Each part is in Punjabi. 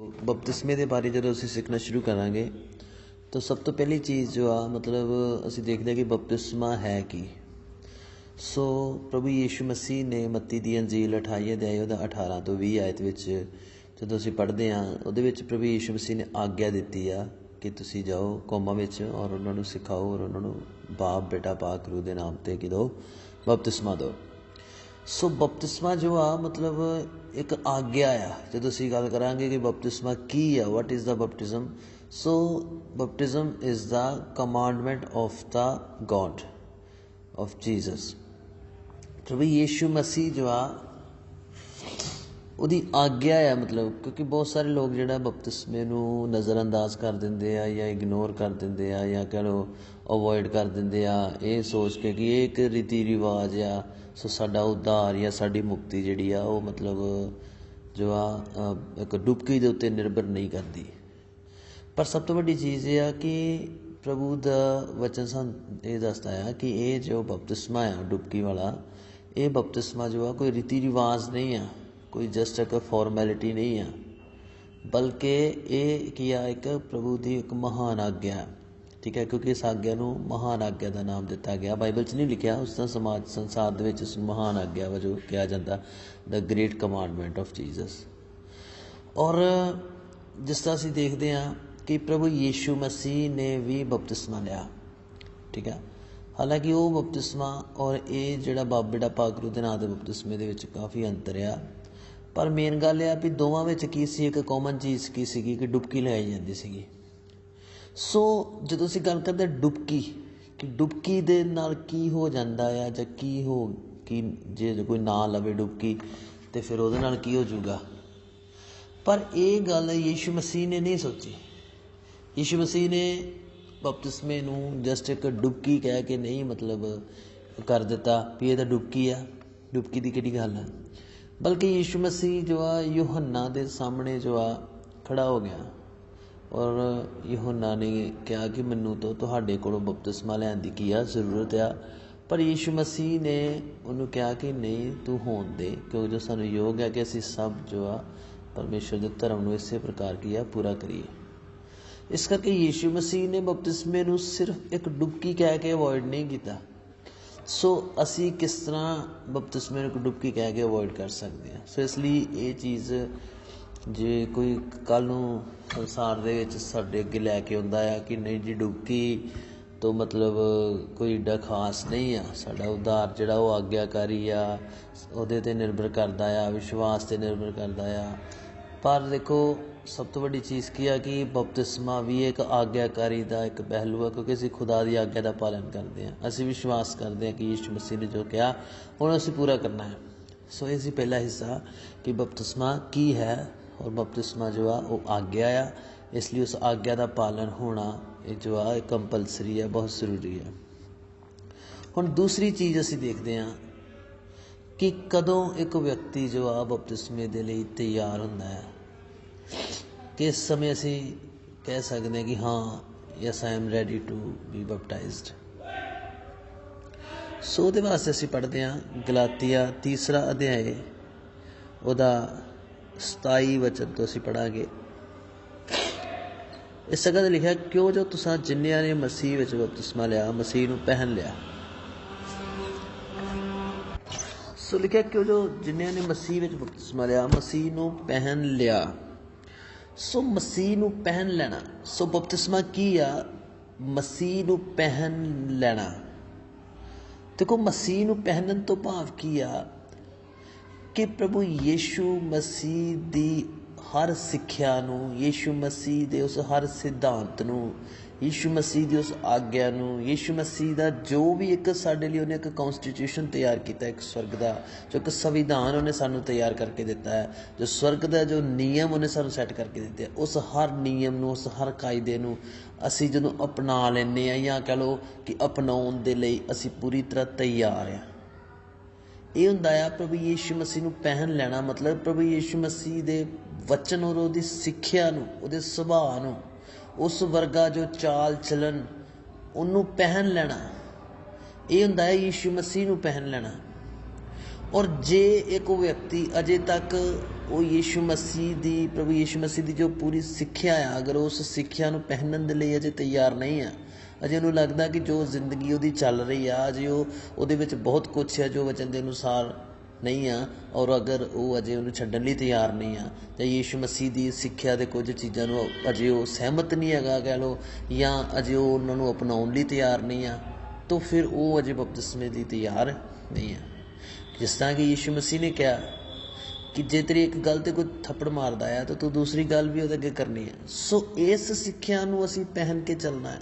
ਬਪਤਿਸਮੇ ਦੇ ਬਾਰੇ ਜਦੋਂ ਅਸੀਂ ਸਿੱਖਣਾ ਸ਼ੁਰੂ ਕਰਾਂਗੇ, ਤਾਂ ਸਭ ਤੋਂ ਪਹਿਲੀ ਚੀਜ਼ ਜੋ ਆ, ਮਤਲਬ ਅਸੀਂ ਦੇਖਦੇ ਹਾਂ ਕਿ ਬਪਤਿਸਮਾ ਹੈ ਕੀ। ਸੋ ਪ੍ਰਭੂ ਯੀਸ਼ੂ ਮਸੀਹ ਨੇ ਮੱਤੀ ਦੀ ਅੰਜੀਲ 28 ਅਧਿਆਇ ਉਹਦਾ 18 ਤੋਂ 20 ਆਇਤ ਵਿੱਚ ਜਦੋਂ ਅਸੀਂ ਪੜ੍ਹਦੇ ਹਾਂ, ਉਹਦੇ ਵਿੱਚ ਪ੍ਰਭੂ ਯੀਸ਼ੂ ਮਸੀਹ ਨੇ ਆਗਿਆ ਦਿੱਤੀ ਆ ਕਿ ਤੁਸੀਂ ਜਾਓ ਕੌਮਾਂ ਵਿੱਚ ਔਰ ਉਹਨਾਂ ਨੂੰ ਸਿਖਾਓ ਔਰ ਉਹਨਾਂ ਨੂੰ ਬਾਪ ਬੇਟਾ ਪਾਕ ਰੂ ਦੇ ਨਾਮ ਤੇ ਕਿ ਦਿਓ ਬਪਤਿਸਮਾ ਦਿਓ ਸੋ ਬਪਤਿਸਮਾ ਜੋ ਆ, ਮਤਲਬ ਇੱਕ ਆਗਿਆ ਆ। ਜਦੋਂ ਅਸੀਂ ਗੱਲ ਕਰਾਂਗੇ ਕਿ ਬਪਤਿਸਮਾ ਕੀ ਆ what is the baptism so baptism is the commandment of the God of Jesus ਪ੍ਰਭੂ ਯੀਸ਼ੂ ਮਸੀਹ ਜੋ ਆ, ਉਹਦੀ ਆਗਿਆ ਆ, ਮਤਲਬ ਕਿਉਂਕਿ ਬਹੁਤ ਸਾਰੇ ਲੋਕ ਜਿਹੜਾ ਬਪਤਿਸਮੇ ਨੂੰ ਨਜ਼ਰਅੰਦਾਜ਼ ਕਰ ਦਿੰਦੇ ਆ ਜਾਂ ਇਗਨੋਰ ਕਰ ਦਿੰਦੇ ਆ ਜਾਂ ਕਹ ਲਓ ਅਵੋਇਡ ਕਰ ਦਿੰਦੇ ਆ, ਇਹ ਸੋਚ ਕੇ ਕਿ ਇਹ ਇੱਕ ਰੀਤੀ ਰਿਵਾਜ ਆ। ਸੋ ਸਾਡਾ ਉਧਾਰ ਜਾਂ ਸਾਡੀ ਮੁਕਤੀ ਜਿਹੜੀ ਆ, ਉਹ ਮਤਲਬ ਜੋ ਆ ਇੱਕ ਡੁਬਕੀ ਦੇ ਉੱਤੇ ਨਿਰਭਰ ਨਹੀਂ ਕਰਦੀ। ਪਰ ਸਭ ਤੋਂ ਵੱਡੀ ਚੀਜ਼ ਇਹ ਆ ਕਿ ਪ੍ਰਭੂ ਦਾ ਵਚਨ ਸਾਨੂੰ ਇਹ ਦੱਸਦਾ ਆ ਕਿ ਇਹ ਜੋ ਬਪਤਿਸਮਾ ਆ, ਡੁਬਕੀ ਵਾਲਾ, ਇਹ ਬਪਤਿਸਮਾ ਜੋ ਆ, ਕੋਈ ਰੀਤੀ ਰਿਵਾਜ ਨਹੀਂ ਆ, ਕੋਈ ਜਸਟ ਇੱਕ ਫਾਰਮੈਲਿਟੀ ਨਹੀਂ ਆ। ਬਲਕਿ ਇਹ ਕੀ ਆ, ਇੱਕ ਪ੍ਰਭੂ ਦੀ ਇੱਕ ਮਹਾਨ ਆਗਿਆ ਹੈ ਠੀਕ ਹੈ, ਕਿਉਂਕਿ ਇਸ ਆਗਿਆ ਨੂੰ ਮਹਾਨ ਆਗਿਆ ਦਾ ਨਾਮ ਦਿੱਤਾ ਗਿਆ। ਬਾਈਬਲ 'ਚ ਨਹੀਂ ਲਿਖਿਆ, ਉਸ ਦਾ ਸਮਾਜ ਸੰਸਾਰ ਦੇ ਵਿੱਚ ਇਸ ਮਹਾਨ ਆਗਿਆ ਵਜੋਂ ਕਿਹਾ ਜਾਂਦਾ। The great commandment of Jesus ਔਰ ਜਿਸ ਤਰ੍ਹਾਂ ਅਸੀਂ ਦੇਖਦੇ ਹਾਂ ਕਿ ਪ੍ਰਭੂ ਯੀਸ਼ੂ ਮਸੀਹ ਨੇ ਵੀ ਬਪਤਿਸਮਾ ਲਿਆ, ਠੀਕ ਹੈ। ਹਾਲਾਂਕਿ ਉਹ ਬਪਤਿਸਮਾ ਔਰ ਇਹ ਜਿਹੜਾ ਬਾਬੇ ਦਾ ਪਾਕਰੂ ਦੇ ਨਾਂ ਦੇ ਬਪਤਿਸਮੇ ਦੇ ਵਿੱਚ ਕਾਫੀ ਅੰਤਰ ਆ। ਪਰ ਮੇਨ ਗੱਲ ਇਹ ਆ ਵੀ ਦੋਵਾਂ ਵਿੱਚ ਕੀ ਸੀ? ਇੱਕ ਕਾਮਨ ਚੀਜ਼ ਕੀ ਸੀਗੀ? ਕਿ ਡੁਬਕੀ ਲਗਾਈ ਜਾਂਦੀ ਸੀਗੀ। ਸੋ ਜਦੋਂ ਅਸੀਂ ਗੱਲ ਕਰਦੇ ਡੁਬਕੀ, ਕਿ ਡੁਬਕੀ ਦੇ ਨਾਲ ਕੀ ਹੋ ਜਾਂਦਾ ਆ ਜਾਂ ਕੀ ਹੋ, ਕਿ ਜੇ ਕੋਈ ਨਾ ਲਵੇ ਡੁਬਕੀ, ਤੇ ਫਿਰ ਉਹਦੇ ਨਾਲ ਕੀ ਹੋ ਜਾਊਗਾ? ਪਰ ਇਹ ਗੱਲ ਯੀਸ਼ੂ ਮਸੀਹ ਨੇ ਨਹੀਂ ਸੋਚੀ। ਯੀਸ਼ੂ ਮਸੀਹ ਨੇ ਬਪਤਿਸਮੇ ਨੂੰ ਜਸਟ ਇੱਕ ਡੁਬਕੀ ਕਹਿ ਕੇ ਨਹੀਂ ਮਤਲਬ ਕਰ ਦਿੱਤਾ ਵੀ ਇਹ ਤਾਂ ਡੁਬਕੀ ਆ। ਡੁਬਕੀ ਦੀ ਕਿਹੜੀ ਗੱਲ ਆ? ਬਲਕਿ ਯੀਸ਼ੂ ਮਸੀਹ ਜੋ ਆ, ਯੋਹੰਨਾ ਦੇ ਸਾਹਮਣੇ ਜੋ ਆ, ਖੜਾ ਹੋ ਗਿਆ। ਔਰ ਯਹੋਨਾ ਨੇ ਕਿਹਾ ਕਿ ਮੈਨੂੰ ਤਾਂ ਤੁਹਾਡੇ ਕੋਲੋਂ ਬਪਤਿਸਮਾ ਲੈਣ ਦੀ ਕੀ ਆ, ਜ਼ਰੂਰਤ ਆ। ਪਰ ਯੀਸ਼ੂ ਮਸੀਹ ਨੇ ਉਹਨੂੰ ਕਿਹਾ ਕਿ ਨਹੀਂ, ਤੂੰ ਹੋਣ ਦੇ, ਕਿਉਂਕਿ ਜੋ ਸਾਨੂੰ ਯੋਗ ਹੈ ਕਿ ਅਸੀਂ ਸਭ ਜੋ ਆ, ਪਰਮੇਸ਼ਰ ਦੇ ਧਰਮ ਨੂੰ ਇਸੇ ਪ੍ਰਕਾਰ ਕੀ ਆ, ਪੂਰਾ ਕਰੀਏ। ਇਸ ਕਰਕੇ ਯੀਸ਼ੂ ਮਸੀਹ ਨੇ ਬਪਤਿਸਮੇ ਨੂੰ ਸਿਰਫ ਇੱਕ ਡੁਬਕੀ ਕਹਿ ਕੇ ਅਵੋਇਡ ਨਹੀਂ ਕੀਤਾ। ਸੋ ਅਸੀਂ ਕਿਸ ਤਰ੍ਹਾਂ ਬਪਤਿਸਮੇ ਨੂੰ ਇੱਕ ਡੁਬਕੀ ਕਹਿ ਕੇ ਅਵੋਇਡ ਕਰ ਸਕਦੇ ਹਾਂ? ਸੋ ਇਸ ਲਈ ਇਹ ਚੀਜ਼ ਜੇ ਕੋਈ ਕੱਲ ਨੂੰ ਸੰਸਾਰ ਦੇ ਵਿੱਚ ਸਾਡੇ ਅੱਗੇ ਲੈ ਕੇ ਆਉਂਦਾ ਆ ਕਿ ਨਹੀਂ ਜੀ ਡੁਬਕੀ, ਤੋਂ ਮਤਲਬ ਕੋਈ ਏਡਾ ਖਾਸ ਨਹੀਂ ਆ। ਸਾਡਾ ਉਧਾਰ ਜਿਹੜਾ ਉਹ ਆਗਿਆਕਾਰੀ ਆ, ਉਹਦੇ ਤੇ ਨਿਰਭਰ ਕਰਦਾ ਆ, ਵਿਸ਼ਵਾਸ ਤੇ ਨਿਰਭਰ ਕਰਦਾ ਆ। ਪਰ ਦੇਖੋ, ਸਭ ਤੋਂ ਵੱਡੀ ਚੀਜ਼ ਕੀ ਆ ਕਿ ਬਪਤਿਸਮਾ ਵੀ ਇੱਕ ਆਗਿਆਕਾਰੀ ਦਾ ਇੱਕ ਪਹਿਲੂ ਆ, ਕਿਉਂਕਿ ਅਸੀਂ ਖੁਦਾ ਦੀ ਆਗਿਆ ਦਾ ਪਾਲਨ ਕਰਦੇ ਹਾਂ ਅਸੀਂ ਵਿਸ਼ਵਾਸ ਕਰਦੇ ਹਾਂ ਕਿ ਯਿਸੂ ਮਸੀਹ ਨੇ ਜੋ ਕਿਹਾ, ਉਹਨੂੰ ਅਸੀਂ ਪੂਰਾ ਕਰਨਾ ਹੈ। ਸੋ ਇਹ ਸੀ ਪਹਿਲਾ ਹਿੱਸਾ ਕਿ ਬਪਤਿਸਮਾ ਕੀ ਹੈ ਔਰ ਬਪਤਿਸਮਾ ਜੋ ਆ, ਉਹ ਆਗਿਆ ਆ। ਇਸ ਲਈ ਉਸ ਆਗਿਆ ਦਾ ਪਾਲਨ ਹੋਣਾ ਇਹ ਜੋ ਆ, ਇਹ ਕੰਪਲਸਰੀ ਹੈ ਬਹੁਤ ਜ਼ਰੂਰੀ ਹੈ ਹੁਣ ਦੂਸਰੀ ਚੀਜ਼ ਅਸੀਂ ਦੇਖਦੇ ਹਾਂ ਕਿ ਕਦੋਂ ਇੱਕ ਵਿਅਕਤੀ ਜੋ ਆ, ਬਪਤਿਸਮੇ ਦੇ ਲਈ ਤਿਆਰ ਹੁੰਦਾ ਹੈ। ਕਿਸ ਸਮੇਂ ਅਸੀਂ ਕਹਿ ਸਕਦੇ ਹਾਂ ਕਿ ਹਾਂ, yes, I am ready to be baptized. So ਉਹਦੇ ਵਾਸਤੇ ਅਸੀਂ ਪੜ੍ਹਦੇ ਹਾਂ ਗਲਾਤੀਆ ਤੀਸਰਾ ਅਧਿਆਇ, ਉਹਦਾ 27 ਵਚਨ ਤੋਂ ਅਸੀਂ ਪੜਾਂਗੇ ਇਸ ਜਗ੍ਹਾ ਤੇ ਲਿਖਿਆ, ਕਿਉਂ ਜੋ ਤੁਸੀਂ ਜਿੰਨਿਆਂ ਨੇ ਮਸੀਹ ਵਿੱਚ ਬਪਤਿਸਮਾ ਲਿਆ, ਮਸੀਹ ਨੂੰ ਪਹਿਨ ਲਿਆ? ਸੋ ਲਿਖਿਆ, ਕਿਉਂ ਜੋ ਜਿਨ੍ਹਾਂ ਨੇ ਮਸੀਹ ਵਿੱਚ ਬਪਤਿਸਮਾ ਲਿਆ, ਮਸੀਹ ਨੂੰ ਪਹਿਨ ਲਿਆ? ਸੋ ਮਸੀਹ ਨੂੰ ਪਹਿਨ ਲੈਣਾ, ਸੋ ਬਪਤਿਸਮਾ ਕੀ ਆ? ਮਸੀਹ ਨੂੰ ਪਹਿਨ ਲੈਣਾ। ਦੇਖੋ, ਮਸੀਹ ਨੂੰ ਪਹਿਨਣ ਤੋਂ ਭਾਵ ਕੀ ਆ? ਕਿ ਪ੍ਰਭੂ ਯੀਸ਼ੂ ਮਸੀਹ ਦੀ ਹਰ ਸਿੱਖਿਆ ਨੂੰ, ਯੀਸ਼ੂ ਮਸੀਹ ਦੇ ਉਸ ਹਰ ਸਿਧਾਂਤ ਨੂੰ, ਯੀਸ਼ੂ ਮਸੀਹ ਦੀ ਉਸ ਆਗਿਆ ਨੂੰ, ਯੀਸ਼ੂ ਮਸੀਹ ਦਾ ਜੋ ਵੀ ਇੱਕ ਸਾਡੇ ਲਈ ਉਹਨੇ ਇੱਕ ਕਨਸਟੀਟਿਊਸ਼ਨ ਤਿਆਰ ਕੀਤਾ, ਇੱਕ ਸਵਰਗ ਦਾ, ਜੋ ਇੱਕ ਸੰਵਿਧਾਨ ਉਹਨੇ ਸਾਨੂੰ ਤਿਆਰ ਕਰਕੇ ਦਿੱਤਾ ਹੈ, ਜੋ ਸਵਰਗ ਦਾ ਜੋ ਨਿਯਮ ਉਹਨੇ ਸਾਨੂੰ ਸੈੱਟ ਕਰਕੇ ਦਿੱਤੇ ਉਸ ਹਰ ਨਿਯਮ ਨੂੰ, ਉਸ ਹਰ ਕਾਇਦੇ ਨੂੰ ਅਸੀਂ ਜਦੋਂ ਅਪਣਾ ਲੈਂਦੇ ਆ ਜਾਂ ਕਹ ਲਓ ਕਿ ਅਪਣਾਉਣ ਦੇ ਲਈ ਅਸੀਂ ਪੂਰੀ ਤਰ੍ਹਾਂ ਤਿਆਰ ਆ ਇਹ ਹੁੰਦਾ ਆ, ਪ੍ਰਭੂ ਯੀਸ਼ੂ ਮਸੀਹ ਨੂੰ ਪਹਿਨ ਲੈਣਾ ਮਤਲਬ ਪ੍ਰਭੂ ਯੀਸ਼ੂ ਮਸੀਹ ਦੇ ਵਚਨ ਔਰ ਉਹਦੀ ਸਿੱਖਿਆ ਨੂੰ, ਉਹਦੇ ਸੁਭਾਅ ਨੂੰ, ਉਸ ਵਰਗਾ ਜੋ ਚਾਲ ਚਲਨ, ਉਹਨੂੰ ਪਹਿਨ ਲੈਣਾ। ਇਹ ਹੁੰਦਾ ਹੈ ਯੀਸ਼ੂ ਮਸੀਹ ਨੂੰ ਪਹਿਨ ਲੈਣਾ। ਔਰ ਜੇ ਇੱਕ ਵਿਅਕਤੀ ਅਜੇ ਤੱਕ ਉਹ ਯੀਸ਼ੂ ਮਸੀਹ ਦੀ, ਪ੍ਰਭੂ ਯੀਸ਼ੂ ਮਸੀਹ ਦੀ ਜੋ ਪੂਰੀ ਸਿੱਖਿਆ ਆ, ਅਗਰ ਉਸ ਸਿੱਖਿਆ ਨੂੰ ਪਹਿਨਣ ਦੇ ਲਈ ਅਜੇ ਤਿਆਰ ਨਹੀਂ ਆ ਅਜੇ ਉਹਨੂੰ ਲੱਗਦਾ ਕਿ ਜੋ ਜ਼ਿੰਦਗੀ ਉਹਦੀ ਚੱਲ ਰਹੀ ਆ, ਅਜੇ ਉਹ ਉਹਦੇ ਵਿੱਚ ਬਹੁਤ ਕੁਝ ਹੈ ਜੋ ਵਚਨ ਦੇ ਅਨੁਸਾਰ ਨਹੀਂ ਆ, ਔਰ ਅਗਰ ਉਹ ਅਜੇ ਉਹਨੂੰ ਛੱਡਣ ਲਈ ਤਿਆਰ ਨਹੀਂ ਆ, ਤੇ ਯੀਸ਼ੂ ਮਸੀਹ ਦੀ ਸਿੱਖਿਆ ਦੇ ਕੁਝ ਚੀਜ਼ਾਂ ਨੂੰ ਅਜੇ ਉਹ ਸਹਿਮਤ ਨਹੀਂ ਹੈਗਾ ਕਹਿ ਲਓ, ਜਾਂ ਅਜੇ ਉਹ ਉਹਨਾਂ ਨੂੰ ਅਪਣਾਉਣ ਲਈ ਤਿਆਰ ਨਹੀਂ ਆ, ਤਾਂ ਫਿਰ ਉਹ ਅਜੇ ਬਪਤਿਸਮੇ ਲਈ ਤਿਆਰ ਨਹੀਂ ਆ। ਜਿਸ ਤਰ੍ਹਾਂ ਕਿ ਯੀਸ਼ੂ ਮਸੀਹ ਨੇ ਕਿਹਾ ਕਿ ਜੇ ਤੇਰੀ ਇੱਕ ਗੱਲ ਤੇ ਕੋਈ ਥੱਪੜ ਮਾਰਦਾ ਆ, ਤਾਂ ਤੂੰ ਦੂਸਰੀ ਗੱਲ ਵੀ ਉਹਦੇ ਅੱਗੇ ਕਰਨੀ ਹੈ ਸੋ ਇਸ ਸਿੱਖਿਆ ਨੂੰ ਅਸੀਂ ਪਹਿਨ ਕੇ ਚੱਲਣਾ ਹੈ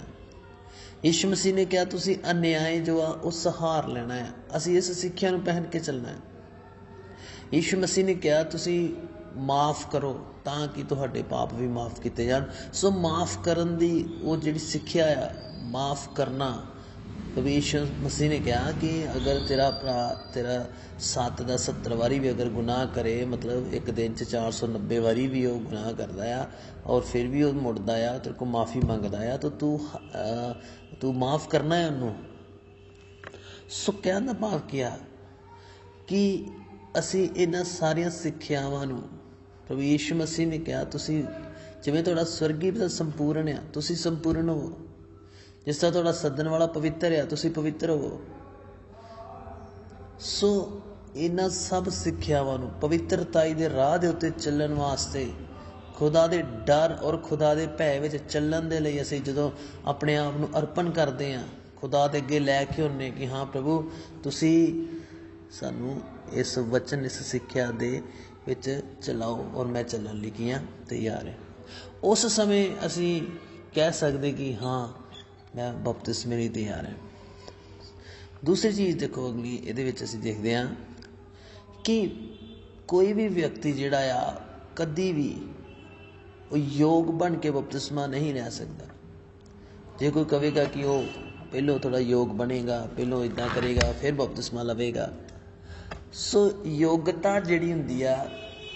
ਯਿਸੂ ਮਸੀਹ ਨੇ ਕਿਹਾ, ਤੁਸੀਂ ਅਨਿਆਏ ਜੋ ਆ, ਉਹ ਸਹਾਰ ਲੈਣਾ ਹੈ। ਅਸੀਂ ਇਸ ਸਿੱਖਿਆ ਨੂੰ ਪਹਿਨ ਕੇ ਚੱਲਣਾ ਹੈ। ਯਿਸੂ ਮਸੀਹ ਨੇ ਕਿਹਾ, ਤੁਸੀਂ ਮਾਫ ਕਰੋ ਤਾਂ ਕਿ ਤੁਹਾਡੇ ਪਾਪ ਵੀ ਮਾਫ ਕੀਤੇ ਜਾਣ। ਸੋ ਮਾਫ ਕਰਨ ਦੀ ਉਹ ਜਿਹੜੀ ਸਿੱਖਿਆ ਆ, ਮਾਫ ਕਰਨਾ ਕਵੀ ਯਿਸੂ ਮਸੀਹ ਨੇ ਕਿਹਾ ਕਿ ਅਗਰ ਤੇਰਾ ਭਰਾ, ਤੇਰਾ ਸੱਤ ਦਾ 70 ਵਾਰੀ ਵੀ ਅਗਰ ਗੁਨਾਹ ਕਰੇ, ਮਤਲਬ ਇੱਕ ਦਿਨ ਚ 490 ਵਾਰੀ ਵੀ ਉਹ ਗੁਨਾਹ ਕਰਦਾ ਆ ਔਰ ਫਿਰ ਵੀ ਉਹ ਮੁੜਦਾ ਆ, ਤੇਰੇ ਕੋਲ ਮਾਫੀ ਮੰਗਦਾ ਆ, ਤਾਂ ਤੂੰ ਤੂੰ ਮਾਫ ਕਰਨਾ ਹੈ ਉਹਨੂੰ। ਸੋ ਕਹਿਣ ਦਾ ਭਾਵ ਕਿਹਾ ਕਿ ਅਸੀਂ ਇਹਨਾਂ ਸਾਰੀਆਂ ਸਿੱਖਿਆਵਾਂ ਨੂੰ ਪ੍ਰਭੂ ਯੀਸ਼ੂ ਮਸੀਹ ਨੇ ਕਿਹਾ, ਤੁਸੀਂ ਜਿਵੇਂ ਤੁਹਾਡਾ ਸਵਰਗੀ ਸੰਪੂਰਨ ਆ, ਤੁਸੀਂ ਸੰਪੂਰਨ ਹੋ। ਜਿਸ ਤਰ੍ਹਾਂ ਤੁਹਾਡਾ ਸੱਦਣ ਵਾਲਾ ਪਵਿੱਤਰ ਆ, ਤੁਸੀਂ ਪਵਿੱਤਰ ਹੋਵੋ। ਸੋ ਇਹਨਾਂ ਸਭ ਸਿੱਖਿਆਵਾਂ ਨੂੰ ਪਵਿੱਤਰਤਾਈ ਦੇ ਰਾਹ ਦੇ ਉੱਤੇ ਚੱਲਣ ਵਾਸਤੇ ਖੁਦਾ ਦੇ ਡਰ ਔਰ ਖੁਦਾ ਦੇ ਭੈ ਵਿੱਚ ਚੱਲਣ ਦੇ ਲਈ ਅਸੀਂ ਜਦੋਂ ਆਪਣੇ ਆਪ ਨੂੰ ਅਰਪਣ ਕਰਦੇ ਹਾਂ, ਖੁਦਾ ਦੇ ਅੱਗੇ ਲੈ ਕੇ ਹੁੰਨੇ ਕਿ ਹਾਂ ਪ੍ਰਭੂ, ਤੁਸੀਂ ਸਾਨੂੰ ਇਸ ਵਚਨ, ਇਸ ਸਿੱਖਿਆ ਦੇ ਵਿੱਚ ਚਲਾਓ ਔਰ ਮੈਂ ਚੱਲਣ ਲਈ ਕੀ ਤਿਆਰ ਹਾਂ। ਉਸ ਸਮੇਂ ਅਸੀਂ ਕਹਿ ਸਕਦੇ ਕਿ ਹਾਂ ਮੈਂ ਬਪਤਿਸਮੇ ਲਈ ਤਿਆਰ ਹਾਂ। ਦੂਸਰੀ ਚੀਜ਼ ਦੇਖੋ ਅਗਲੀ, ਇਹਦੇ ਵਿੱਚ ਅਸੀਂ ਦੇਖਦੇ ਹਾਂ ਕਿ ਕੋਈ ਵੀ ਵਿਅਕਤੀ ਜਿਹੜਾ ਆ, ਕਦੀ ਵੀ ਉਹ ਯੋਗ ਬਣ ਕੇ ਬਪਤਿਸਮਾ ਨਹੀਂ ਲੈ ਸਕਦਾ। ਜੇ ਕੋਈ ਕਹੇਗਾ ਕਿ ਉਹ ਪਹਿਲੋਂ ਥੋੜਾ ਯੋਗ ਬਣੇਗਾ, ਪਹਿਲੋਂ ਇਦਾਂ ਕਰੇਗਾ, ਫਿਰ ਬਪਤਿਸਮਾ ਲਵੇਗਾ, ਸੋ ਯੋਗਤਾ ਜਿਹੜੀ ਹੁੰਦੀ ਆ,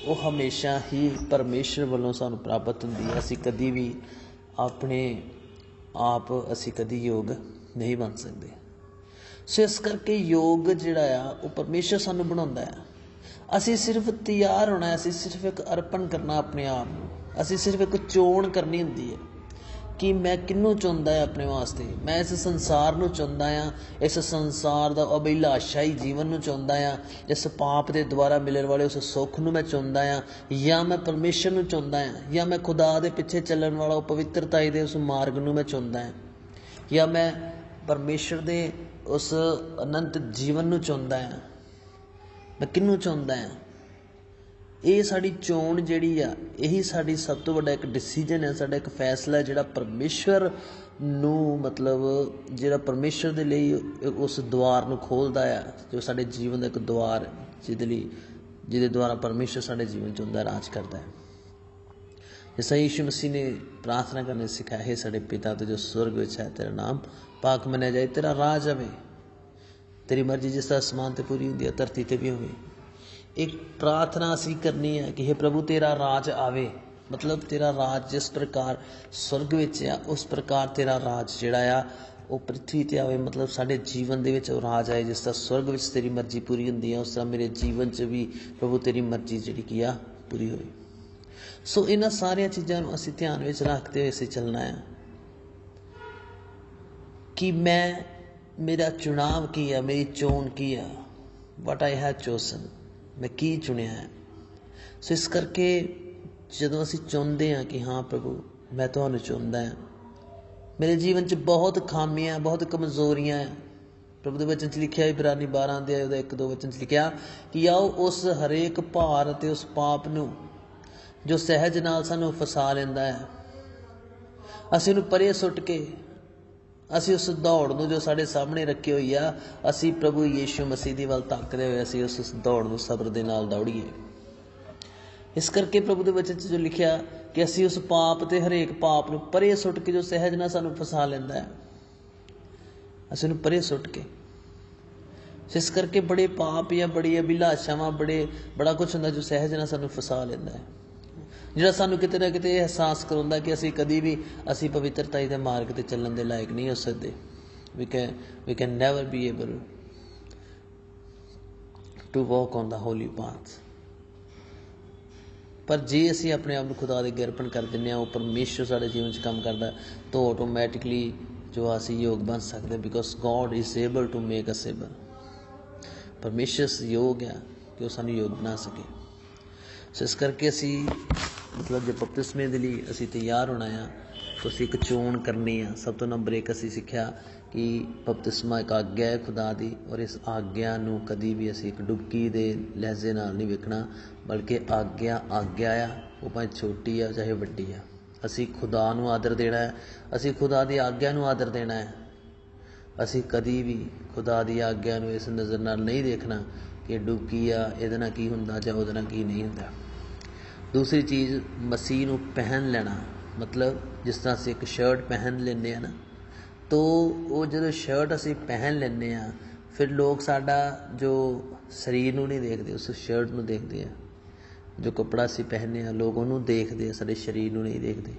ਉਹ ਹਮੇਸ਼ਾ ਹੀ ਪਰਮੇਸ਼ਰ ਵੱਲੋਂ ਸਾਨੂੰ ਪ੍ਰਾਪਤ ਹੁੰਦੀ ਆ। ਅਸੀਂ ਕਦੀ ਵੀ ਆਪਣੇ ਆਪ ਅਸੀਂ ਕਦੀ ਯੋਗ ਨਹੀਂ ਬਣ ਸਕਦੇ। ਸੋ ਇਸ ਕਰਕੇ ਯੋਗ ਜਿਹੜਾ ਆ, ਉਹ ਪਰਮੇਸ਼ਰ ਸਾਨੂੰ ਬਣਾਉਂਦਾ ਆ। ਅਸੀਂ ਸਿਰਫ ਤਿਆਰ ਹੋਣਾ, ਅਸੀਂ ਸਿਰਫ ਇੱਕ ਅਰਪਣ ਕਰਨਾ ਆਪਣੇ ਆਪ ਨੂੰ। ਅਸੀਂ ਸਿਰਫ ਇੱਕ ਚੋਣ ਕਰਨੀ ਹੁੰਦੀ ਹੈ। ਕਿ ਮੈਂ ਕਿਹਨੂੰ ਚੁਣਦਾ ਹਾਂ ਆਪਣੇ ਵਾਸਤੇ? ਮੈਂ ਇਸ ਸੰਸਾਰ ਨੂੰ ਚੁਣਦਾ ਹਾਂ, ਇਸ ਸੰਸਾਰ ਦਾ ਅਭਿਲਾਸ਼ਾਈ ਜੀਵਨ ਨੂੰ ਚੁਣਦਾ ਹਾਂ, ਇਸ ਪਾਪ ਦੇ ਦੁਆਰਾ ਮਿਲਣ ਵਾਲੇ ਉਸ ਸੁੱਖ ਨੂੰ ਮੈਂ ਚੁਣਦਾ ਹਾਂ, ਜਾਂ ਮੈਂ ਪਰਮੇਸ਼ਰ ਨੂੰ ਚੁਣਦਾ ਹਾਂ, ਜਾਂ ਮੈਂ ਖੁਦਾ ਦੇ ਪਿੱਛੇ ਚੱਲਣ ਵਾਲਾ ਉਹ ਪਵਿੱਤਰਤਾਈ ਦੇ ਉਸ ਮਾਰਗ ਨੂੰ ਮੈਂ ਚੁਣਦਾ ਹਾਂ, ਜਾਂ ਮੈਂ ਪਰਮੇਸ਼ਰ ਦੇ ਉਸ ਅਨੰਤ ਜੀਵਨ ਨੂੰ ਚੁਣਦਾ ਹਾਂ। ਮੈਂ ਕਿਹਨੂੰ ਚਾਹੁੰਦਾ ਹਾਂ? ਇਹ ਸਾਡੀ ਚੋਣ ਜਿਹੜੀ ਆ, ਇਹੀ ਸਾਡੀ ਸਭ ਤੋਂ ਵੱਡਾ ਇੱਕ ਡਿਸੀਜਨ ਹੈ ਸਾਡਾ ਇੱਕ ਫੈਸਲਾ ਜਿਹੜਾ ਪਰਮੇਸ਼ਰ ਨੂੰ ਮਤਲਬ ਜਿਹੜਾ ਪਰਮੇਸ਼ਰ ਦੇ ਲਈ ਉਸ ਦੁਆਰ ਨੂੰ ਖੋਲਦਾ ਆ, ਜੋ ਸਾਡੇ ਜੀਵਨ ਦਾ ਇੱਕ ਦੁਆਰ ਜਿਹਦੇ ਲਈ, ਜਿਹਦੇ ਦੁਆਰਾ ਪਰਮੇਸ਼ਰ ਸਾਡੇ ਜੀਵਨ 'ਚ ਹੁੰਦਾ, ਰਾਜ ਕਰਦਾ ਹੈ ਜਿਸ ਤਰ੍ਹਾਂ ਮਸੀਹ ਨੇ ਪ੍ਰਾਰਥਨਾ ਕਰਨੀ ਸਿਖਾਇਆ ਹੈ ਸਾਡੇ ਪਿਤਾ ਤੇ ਜੋ ਸਵਰਗ ਵਿੱਚ ਹੈ, ਤੇਰਾ ਨਾਮ ਪਾਕ ਮੰਨਿਆ ਜਾਏ, ਤੇਰਾ ਰਾਜ ਆਵੇ। ਤੇਰੀ ਮਰਜ਼ੀ ਜਿਸ ਤਰ੍ਹਾਂ ਅਸਮਾਨ ਤੇ ਪੂਰੀ ਹੁੰਦੀ ਹੈ ਧਰਤੀ ਤੇ ਵੀ ਹੋਵੇ। ਇੱਕ ਪ੍ਰਾਰਥਨਾ ਅਸੀਂ ਕਰਨੀ ਹੈ ਕਿ हे ਪ੍ਰਭੂ, ਤੇਰਾ ਰਾਜ ਆਵੇ। ਮਤਲਬ ਤੇਰਾ ਰਾਜ ਜਿਸ ਪ੍ਰਕਾਰ ਸਵਰਗ ਵਿੱਚ ਆ, ਉਸ ਪ੍ਰਕਾਰ ਤੇਰਾ ਰਾਜ ਜਿਹੜਾ ਆ, ਉਹ ਪ੍ਰithvi ਤੇ ਆਵੇ। ਮਤਲਬ ਸਾਡੇ ਜੀਵਨ ਦੇ ਵਿੱਚ ਉਹ ਰਾਜ ਆਏ, ਜਿਸ ਤਰ੍ਹਾਂ ਸਵਰਗ ਵਿੱਚ ਤੇਰੀ ਮਰਜ਼ੀ ਪੂਰੀ ਹੁੰਦੀ ਹੈ ਉਸ ਤਰ੍ਹਾਂ ਮੇਰੇ ਜੀਵਨ 'ਚ ਵੀ ਪ੍ਰਭੂ ਤੇਰੀ ਮਰਜ਼ੀ ਜਿਹੜੀ ਕੀ ਆ, ਪੂਰੀ ਹੋਵੇ। ਸੋ ਇਹਨਾਂ ਸਾਰੀਆਂ ਚੀਜ਼ਾਂ ਨੂੰ ਅਸੀਂ ਧਿਆਨ ਵਿੱਚ ਰੱਖਦੇ ਹੋਏ ਅਸੀਂ ਚੱਲਣਾ ਹੈ ਕਿ ਮੈਂ, ਮੇਰਾ ਚੁਣਾਵ ਕੀ ਆ, ਮੇਰੀ ਚੋਣ ਕੀ ਆ? ਵਟ ਆਈ ਹੈਵ ਚੋਸਨ ਮੈਂ ਕੀ ਚੁਣਿਆ ਹੈ? ਸੋ ਇਸ ਕਰਕੇ ਜਦੋਂ ਅਸੀਂ ਚੁਣਦੇ ਹਾਂ ਕਿ ਹਾਂ ਪ੍ਰਭੂ, ਮੈਂ ਤੁਹਾਨੂੰ ਚੁਣਦਾ ਹਾਂ। ਮੇਰੇ ਜੀਵਨ 'ਚ ਬਹੁਤ ਖਾਮੀਆਂ, ਬਹੁਤ ਕਮਜ਼ੋਰੀਆਂ ਹੈ। ਪ੍ਰਭੂ ਦੇ ਵਚਨ 'ਚ ਲਿਖਿਆ ਇਬਰਾਨੀ 12 ਦੇ ਉਹਦਾ ਇੱਕ ਦੋ ਵਚਨ 'ਚ ਲਿਖਿਆ ਕਿ ਆਓ ਉਸ ਹਰੇਕ ਭਾਰ ਅਤੇ ਉਸ ਪਾਪ ਨੂੰ ਜੋ ਸਹਿਜ ਨਾਲ ਸਾਨੂੰ ਫਸਾ ਲੈਂਦਾ ਹੈ। ਅਸੀਂ ਉਹਨੂੰ ਪਰੇ ਸੁੱਟ ਕੇ ਅਸੀਂ ਉਸ ਦੌੜ ਨੂੰ ਜੋ ਸਾਡੇ ਸਾਹਮਣੇ ਰੱਖੀ ਹੋਈ ਆ, ਅਸੀਂ ਪ੍ਰਭੂ ਯੀਸ਼ੂ ਮਸੀਹ ਦੀ ਵੱਲ ਤੱਕਦੇ ਹੋਏ ਅਸੀਂ ਉਸ ਦੌੜ ਨੂੰ ਸਬਰ ਦੇ ਨਾਲ ਦੌੜੀਏ। ਇਸ ਕਰਕੇ ਪ੍ਰਭੂ ਦੇ ਵਚਨ 'ਚ ਜੋ ਲਿਖਿਆ ਕਿ ਅਸੀਂ ਉਸ ਪਾਪ ਤੇ ਹਰੇਕ ਪਾਪ ਨੂੰ ਪਰੇ ਸੁੱਟ ਕੇ ਜੋ ਸਹਿਜ ਨਾਲ ਸਾਨੂੰ ਫਸਾ ਲੈਂਦਾ ਹੈ, ਅਸੀਂ ਉਹਨੂੰ ਪਰੇ ਸੁੱਟ ਕੇ। ਇਸ ਕਰਕੇ ਬੜੇ ਪਾਪ ਜਾਂ ਬੜੀ ਅਭਿਲਾਸ਼ਾਵਾਂ, ਬੜੇ, ਬੜਾ ਕੁਝ ਹੁੰਦਾ ਜੋ ਸਹਿਜ ਨਾਲ ਸਾਨੂੰ ਫਸਾ ਲੈਂਦਾ ਹੈ। ਜਿਹੜਾ ਸਾਨੂੰ ਕਿਤੇ ਨਾ ਕਿਤੇ ਇਹ ਅਹਿਸਾਸ ਕਰਾਉਂਦਾ ਕਿ ਅਸੀਂ ਕਦੀ ਵੀ ਅਸੀਂ ਪਵਿੱਤਰਤਾ ਦੇ ਮਾਰਗ ਤੇ ਚੱਲਣ ਦੇ ਲਾਇਕ ਨਹੀਂ ਹੋ ਸਕਦੇ। We can we can never be able to walk on the holy path ਪਰ ਜੇ ਅਸੀਂ ਆਪਣੇ ਆਪ ਨੂੰ ਖੁਦਾ ਦੇ ਅੱਗੇ ਕਰ ਦਿੰਦੇ ਹਾਂ, ਉਹ ਪਰਮੇਸ਼ਰ ਸਾਡੇ ਜੀਵਨ 'ਚ ਕੰਮ ਕਰਦਾ, ਤਾਂ ਆਟੋਮੈਟਿਕਲੀ ਜੋ ਅਸੀਂ ਯੋਗ ਬਣ ਸਕਦੇ because God is able to make us able ਪਰਮੇਸ਼ਰ ਯੋਗ ਹੈ ਕਿ ਉਹ ਸਾਨੂੰ ਯੋਗ ਬਣਾ ਸਕੇ। ਸੋ ਇਸ ਕਰਕੇ ਅਸੀਂ ਮਤਲਬ ਜੇ ਬਪਤਿਸਮੇ ਦੇ ਲਈ ਅਸੀਂ ਤਿਆਰ ਹੋਣਾ ਆ ਤਾਂ ਅਸੀਂ ਇੱਕ ਚੋਣ ਕਰਨੀ ਆ। ਸਭ ਤੋਂ ਨੰਬਰ 1 ਅਸੀਂ ਸਿੱਖਿਆ ਕਿ ਬਪਤਿਸਮਾ ਇੱਕ ਆਗਿਆ ਹੈ ਖੁਦਾ ਦੀ ਔਰ ਇਸ ਆਗਿਆ ਨੂੰ ਕਦੀ ਵੀ ਅਸੀਂ ਇੱਕ ਡੁਬਕੀ ਦੇ ਲਹਿਜ਼ੇ ਨਾਲ ਨਹੀਂ ਵੇਖਣਾ, ਬਲਕਿ ਆਗਿਆ ਆਗਿਆ ਆ, ਉਹ ਭਾਵੇਂ ਛੋਟੀ ਆ ਚਾਹੇ ਵੱਡੀ ਆ। ਅਸੀਂ ਖੁਦਾ ਨੂੰ ਆਦਰ ਦੇਣਾ ਹੈ, ਅਸੀਂ ਖੁਦਾ ਦੀ ਆਗਿਆ ਨੂੰ ਆਦਰ ਦੇਣਾ ਹੈ। ਅਸੀਂ ਕਦੀ ਵੀ ਖੁਦਾ ਦੀ ਆਗਿਆ ਨੂੰ ਇਸ ਨਜ਼ਰ ਨਾਲ ਨਹੀਂ ਦੇਖਣਾ ਕਿ ਡੁਬਕੀ ਆ, ਇਹਦੇ ਨਾਲ ਕੀ ਹੁੰਦਾ ਜਾਂ ਉਹਦੇ ਨਾਲ ਕੀ ਨਹੀਂ ਹੁੰਦਾ। ਦੂਸਰੀ ਚੀਜ਼ ਮਸੀਹ ਨੂੰ ਪਹਿਨ ਲੈਣਾ, ਮਤਲਬ ਜਿਸ ਤਰ੍ਹਾਂ ਅਸੀਂ ਇੱਕ ਸ਼ਰਟ ਪਹਿਨ ਲੈਂਦੇ ਆ ਨਾ, ਤੋ ਉਹ ਜਦੋਂ ਸ਼ਰਟ ਅਸੀਂ ਪਹਿਨ ਲੈਂਦੇ ਆ ਫਿਰ ਲੋਕ ਸਾਡਾ ਜੋ ਸਰੀਰ ਨੂੰ ਨਹੀਂ ਦੇਖਦੇ, ਉਸ ਸ਼ਰਟ ਨੂੰ ਦੇਖਦੇ ਆ। ਜੋ ਕਪੜਾ ਅਸੀਂ ਪਹਿਨੇ ਆ ਲੋਕ ਉਹਨੂੰ ਦੇਖਦੇ ਆ, ਸਾਡੇ ਸਰੀਰ ਨੂੰ ਨਹੀਂ ਦੇਖਦੇ।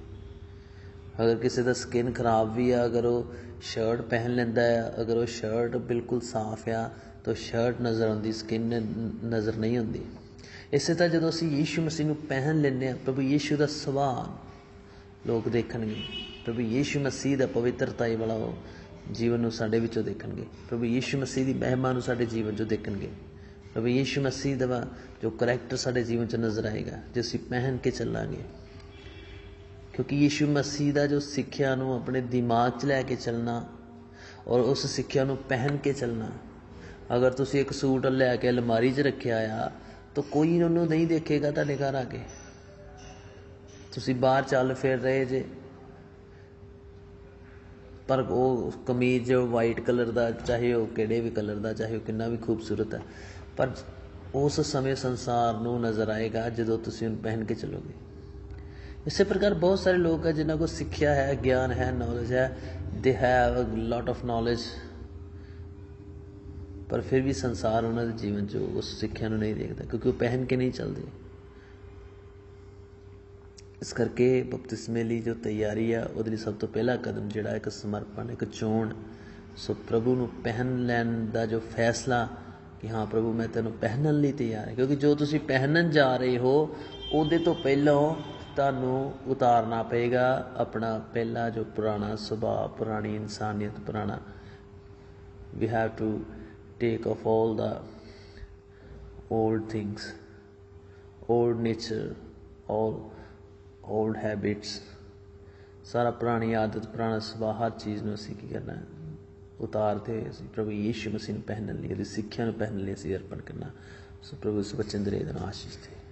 ਅਗਰ ਕਿਸੇ ਦਾ ਸਕਿਨ ਖਰਾਬ ਵੀ ਆ, ਅਗਰ ਉਹ ਸ਼ਰਟ ਪਹਿਨ ਲੈਂਦਾ ਆ, ਅਗਰ ਉਹ ਸ਼ਰਟ ਬਿਲਕੁਲ ਸਾਫ਼ ਆ, ਤਾਂ ਸ਼ਰਟ ਨਜ਼ਰ ਆਉਂਦੀ ਸਕਿਨ ਨਜ਼ਰ ਨਹੀਂ ਆਉਂਦੀ। ਇਸੇ ਤਰ੍ਹਾਂ ਜਦੋਂ ਅਸੀਂ ਯੀਸ਼ੂ ਮਸੀਹ ਨੂੰ ਪਹਿਨ ਲੈਂਦੇ ਹਾਂ, ਪ੍ਰਭੂ ਯੀਸ਼ੂ ਦਾ ਸੁਭਾਅ ਲੋਕ ਦੇਖਣਗੇ, ਪ੍ਰਭੂ ਯੀਸ਼ੂ ਮਸੀਹ ਦਾ ਪਵਿੱਤਰਤਾਈ ਵਾਲਾ ਉਹ ਜੀਵਨ ਨੂੰ ਸਾਡੇ ਵਿੱਚੋਂ ਦੇਖਣਗੇ, ਪ੍ਰਭੂ ਯੀਸ਼ੂ ਮਸੀਹ ਦੀ ਮਹਿਮਾ ਨੂੰ ਸਾਡੇ ਜੀਵਨ 'ਚੋਂ ਦੇਖਣਗੇ, ਪ੍ਰਭੂ ਯੀਸ਼ੂ ਮਸੀਹ ਦਾ ਜੋ ਕਰੈਕਟਰ ਸਾਡੇ ਜੀਵਨ 'ਚ ਨਜ਼ਰ ਆਏਗਾ, ਜੇ ਅਸੀਂ ਪਹਿਨ ਕੇ ਚੱਲਾਂਗੇ, ਕਿਉਂਕਿ ਯੀਸ਼ੂ ਮਸੀਹ ਦਾ ਜੋ ਸਿੱਖਿਆ ਨੂੰ ਆਪਣੇ ਦਿਮਾਗ 'ਚ ਲੈ ਕੇ ਚੱਲਣਾ ਔਰ ਉਸ ਸਿੱਖਿਆ ਨੂੰ ਪਹਿਨ ਕੇ ਚੱਲਣਾ, ਅਗਰ ਤੁਸੀਂ ਇੱਕ ਸੂਟ ਲੈ ਕੇ ਅਲਮਾਰੀ 'ਚ ਰੱਖਿਆ ਆ ਤਾਂ ਕੋਈ ਉਹਨੂੰ ਨਹੀਂ ਦੇਖੇਗਾ ਤੁਹਾਡੇ ਘਰ ਆ ਕੇ। ਤੁਸੀਂ ਬਾਹਰ ਚੱਲ ਫਿਰ ਰਹੇ ਜੇ। ਪਰ ਉਹ ਕਮੀਜ਼ ਵਾਈਟ ਕਲਰ ਦਾ, ਚਾਹੇ ਉਹ ਕਿਹੜੇ ਵੀ ਕਲਰ ਦਾ, ਚਾਹੇ ਉਹ ਕਿੰਨਾ ਵੀ ਖੂਬਸੂਰਤ ਹੈ। ਪਰ ਉਸ ਸਮੇਂ ਸੰਸਾਰ ਨੂੰ ਨਜ਼ਰ ਆਏਗਾ ਜਦੋਂ ਤੁਸੀਂ ਉਹਨੂੰ ਪਹਿਨ ਕੇ ਚੱਲੋਗੇ। ਇਸੇ ਪ੍ਰਕਾਰ ਬਹੁਤ ਸਾਰੇ ਲੋਕ ਹੈ ਜਿਨ੍ਹਾਂ ਕੋ ਸਿੱਖਿਆ ਹੈ, ਗਿਆਨ ਹੈ ਨੌਲੇਜ ਹੈ। They have a lot of knowledge ਪਰ ਫਿਰ ਵੀ ਸੰਸਾਰ ਉਹਨਾਂ ਦੇ ਜੀਵਨ 'ਚ ਉਸ ਸਿੱਖਿਆ ਨੂੰ ਨਹੀਂ ਦੇਖਦਾ, ਕਿਉਂਕਿ ਉਹ ਪਹਿਨ ਕੇ ਨਹੀਂ ਚੱਲਦੇ। ਇਸ ਕਰਕੇ ਬਪਤਿਸਮੇ ਲਈ ਜੋ ਤਿਆਰੀ ਆ, ਉਹਦੇ ਲਈ ਸਭ ਤੋਂ ਪਹਿਲਾ ਕਦਮ ਜਿਹੜਾ ਇੱਕ ਸਮਰਪਣ, ਇੱਕ ਚੋਣ। ਸੋ ਪ੍ਰਭੂ ਨੂੰ ਪਹਿਨ ਲੈਣ ਦਾ ਜੋ ਫੈਸਲਾ ਕਿ ਹਾਂ ਪ੍ਰਭੂ, ਮੈਂ ਤੈਨੂੰ ਪਹਿਨਣ ਲਈ ਤਿਆਰ ਹਾਂ, ਕਿਉਂਕਿ ਜੋ ਤੁਸੀਂ ਪਹਿਨਣ ਜਾ ਰਹੇ ਹੋ, ਉਹਦੇ ਤੋਂ ਪਹਿਲਾਂ ਤੁਹਾਨੂੰ ਉਤਾਰਨਾ ਪਏਗਾ ਆਪਣਾ ਪਹਿਲਾ ਜੋ ਪੁਰਾਣਾ ਸੁਭਾਅ, ਪੁਰਾਣੀ ਇਨਸਾਨੀਅਤ, ਪੁਰਾਣਾ। We have to take off all the old things, old nature, all old habits. ਸਾਰਾ ਪੁਰਾਣੀ ਆਦਤ, ਪੁਰਾਣਾ ਸੁਭਾਅ, ਹਰ ਚੀਜ਼ ਨੂੰ ਅਸੀਂ ਕੀ ਕਰਨਾ ਹੈ? ਉਤਾਰਦੇ ਹੋਏ ਅਸੀਂ ਪ੍ਰਭੂ ਯੀਸ਼ੂ ਮਸੀਹ ਨੂੰ ਪਹਿਨਣ ਲਈ, ਉਹਦੀ ਸਿੱਖਿਆ ਨੂੰ ਪਹਿਨਣ ਲਈ ਅਸੀਂ ਅਰਪਣ ਕਰਨਾ ਸੋ ਪ੍ਰਭੂ ਇਸ ਵਚਨ ਦੇ ਨਾਲ ਆਸ਼ੀਸ਼ ਦੇ।